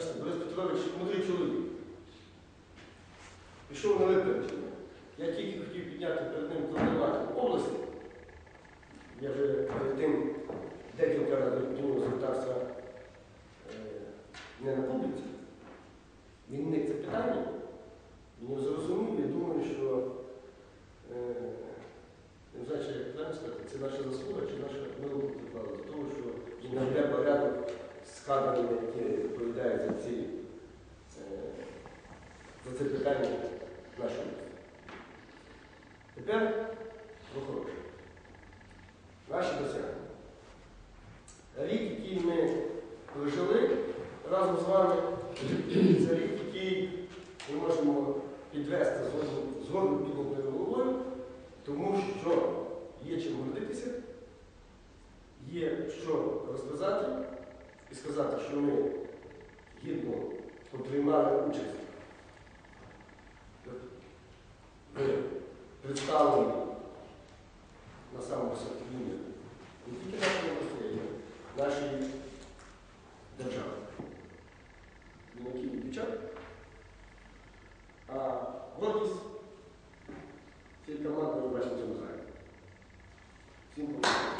Бачите, Борис Петрович мудрий чоловік. Пішов на випередження. Я тільки хотів підняти перед ним проблематику області. Я вже перед тим декілька разів до нього звертався е, не на публіці. Він вник це питання. Він зрозумів, я думаю, що е, не знаю, як правильно сказати, це наша заслуга чи наша милка приклала до того, що він наведе порядок з кадрами, які відповідають за ці е, за це питання нашого. міста. Тепер про хороше. Наші досягнення. Рік, який ми прожили разом з вами, це рік, який ми можемо підвести згодом- згодом піднятою головою, тому що є чим гордитися, є що розказати і сказати, що ми гідно отримали участь в представленні на самому світлі не тільки нашої України, нашої держави. юнаків і дівчат, а гордість цієї команди ми бачимо в цьому залі. Всім побачимо.